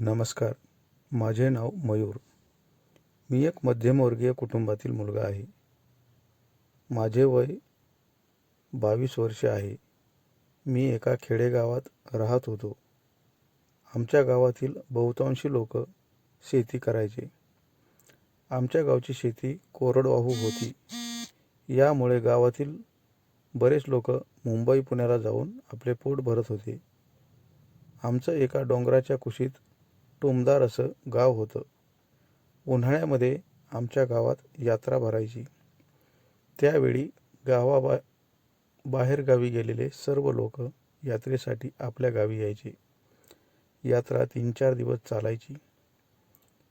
नमस्कार. माझे नाव मयूर. मी एक मध्यमवर्गीय कुटुंबातील मुलगा आहे. माझे वय बावीस वर्षे आहे. मी एका खेडेगावात राहत होतो. आमच्या गावातील बहुतांशी लोक शेती करायचे. आमच्या गावची शेती कोरडवाहू होती. यामुळे गावातील बरेच लोक मुंबई पुण्याला जाऊन आपले पोट भरत होते. आमचं एका डोंगराच्या कुशीत टुमदार असं गाव होतं. उन्हाळ्यामध्ये आमच्या गावात यात्रा भरायची. त्यावेळी गावाबा बाहेरगावी गेलेले सर्व लोक यात्रेसाठी आपल्या गावी यायचे. यात्रा तीन चार दिवस चालायची.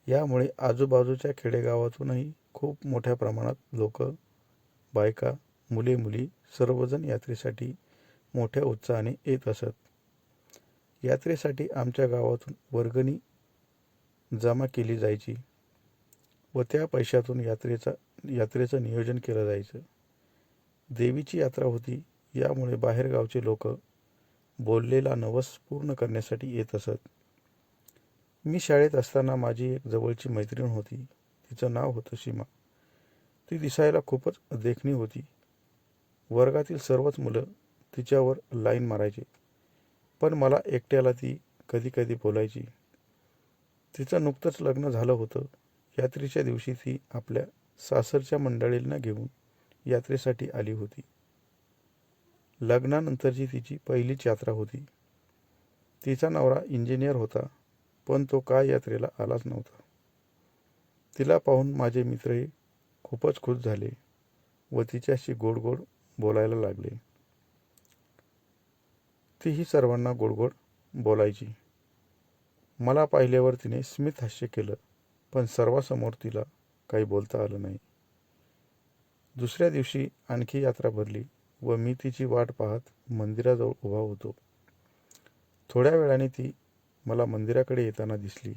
यामुळे आजूबाजूच्या खेडेगावातूनही खूप मोठ्या प्रमाणात लोक बायका मुले मुली सर्वजण यात्रेसाठी मोठ्या उत्साहाने येत असत. यात्रेसाठी आमच्या गावातून वर्गणी जमा केली जायची व त्या पैशातून यात्रेचा यात्रेचं नियोजन केलं जायचं. देवीची यात्रा होती यामुळे बाहेरगावचे लोक बोललेला नवस पूर्ण करण्यासाठी येत असत. मी शाळेत असताना माझी एक जवळची मैत्रीण होती. तिचं नाव होतं सीमा. ती दिसायला खूपच देखणी होती. वर्गातील सर्वच मुलं तिच्यावर लाईन मारायचे. पण मला एकट्याला ती कधी कधी बोलायची. तिचं नुकतंच लग्न झालं होतं. यात्रेच्या दिवशी ती आपल्या सासरच्या मंडळींना घेऊन यात्रेसाठी आली होती. लग्नानंतरची तिची पहिलीच यात्रा होती. तिचा नवरा इंजिनियर होता पण तो काय यात्रेला आलाच नव्हता. तिला पाहून माझे मित्रही खूपच खुश झाले व तिच्याशी गोड गोड बोलायला लागले. तीही सर्वांना गोड गोड बोलायची. मला पाहिल्यावर तिने स्मित हास्य केलं पण सर्वांसमोर तिला काही बोलता आलं नाही. दुसऱ्या दिवशी आणखी यात्रा भरली व मी तिची वाट पाहत मंदिराजवळ उभा होतो. थोड्या वेळाने ती मला मंदिराकडे येताना दिसली.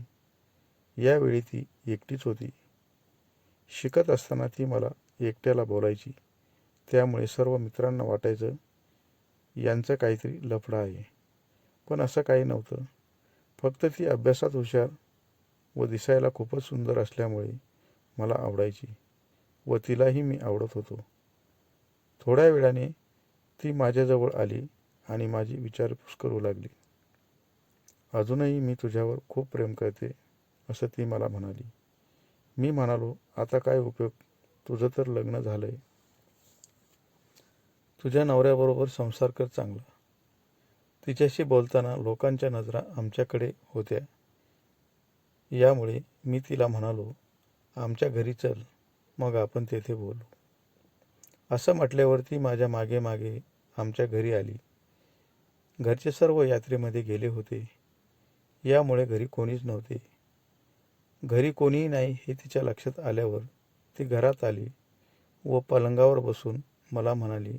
यावेळी ती एकटीच होती. शिकत असताना ती मला एकट्याला बोलायची. त्यामुळे सर्व मित्रांना वाटायचं यांचं काहीतरी लफडं आहे. पण असं काही नव्हतं. फक्त ती अभ्यासात हुशार व दिसायला खूपच सुंदर असल्यामुळे मला आवडायची व तिलाही मी आवडत होतो. थोड्या वेळाने ती माझ्याजवळ आली आणि माझी विचारपूस करू लागली. अजूनही मी तुझ्यावर खूप प्रेम करते असं ती मला म्हणाली. मी म्हणालो आता काय उपयोग? तुझं तर लग्न झालंय. तुझ्या नवऱ्याबरोबर संसार कर चांगला. तिच्याशी बोलताना लोकांच्या नजरा आमच्याकडे होत्या. यामुळे मी तिला म्हणालो आमच्या घरी चल मग आपण तेथे बोलू. असं म्हटल्यावरती माझ्या मागे मागे आमच्या घरी आली. घरचे सर्व यात्रेमध्ये गेले होते. यामुळे घरी कोणीच नव्हते. घरी कोणीही नाही हे तिच्या लक्षात आल्यावर ती घरात आली व पलंगावर बसून मला म्हणाली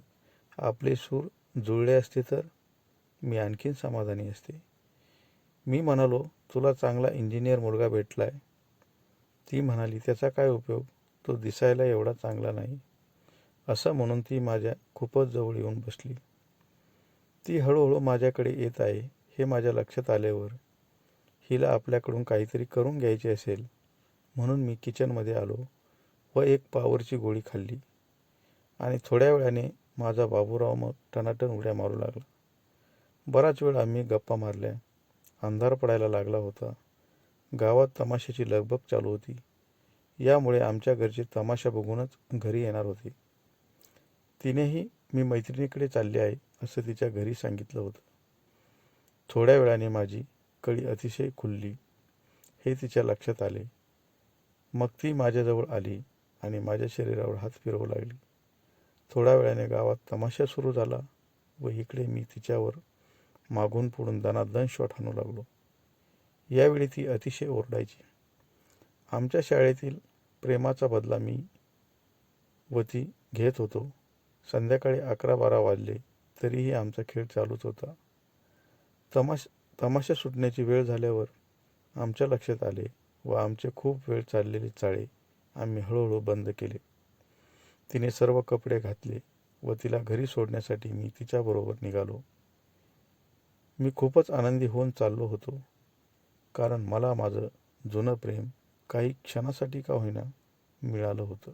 आपले सूर जुळले असते तर? मी आणखीन समाधानी असते. मी म्हणालो तुला चांगला इंजिनियर मुलगा भेटला आहे ती म्हणाली त्याचा काय उपयोग? तो दिसायला एवढा चांगला नाही. असं म्हणून ती माझ्या खूपच जवळ येऊन बसली. ती हळूहळू माझ्याकडे येत आहे हे माझ्या लक्षात आल्यावर. हिला आपल्याकडून काहीतरी करून घ्यायचे असेल म्हणून मी किचनमध्ये आलो व एक पावरची गोळी खाल्ली. आणि थोड्या वेळाने माझा बाबूराव मग टनाटन उड्या मारू लागला. बराच वेळ आम्ही गप्पा मारल्या. अंधार पडायला लागला होता. गावात तमाशाची लगबग चालू होती. यामुळे आमच्या घरचे तमाशा बघूनच घरी येणार होते. तिनेही मी मैत्रिणीकडे चालले आहे असं तिच्या घरी सांगितलं होतं. थोड्या वेळाने माझी कळी अतिशय खुलली. हे तिच्या लक्षात आले. मग ती माझ्याजवळ आली आणि माझ्या शरीरावर हात फिरवू लागली. थोड्या वेळाने गावात तमाशा सुरू झाला व इकडे मी तिच्यावर मागून पुढून दनादन शॉट हाणू लागलो. यावेळी ती अतिशय ओरडायची. आमच्या शाळेतील प्रेमाचा बदला मी व ती घेत होतो. संध्याकाळी अकरा बारा वाजले तरीही आमचा खेळ चालूच होता. तमाश तमाशा सुटण्याची वेळ झाल्यावर आमच्या लक्षात आले व आमचे खूप वेळ चाललेले चाळे आम्ही हळूहळू बंद केले. तिने सर्व कपडे घातले व तिला घरी सोडण्यासाठी मी तिच्याबरोबर निघालो. मी खूपच आनंदी होऊन चाललो होतो. कारण मला माझं जुनं प्रेम काही क्षणासाठी का होईना मिळालं होतं.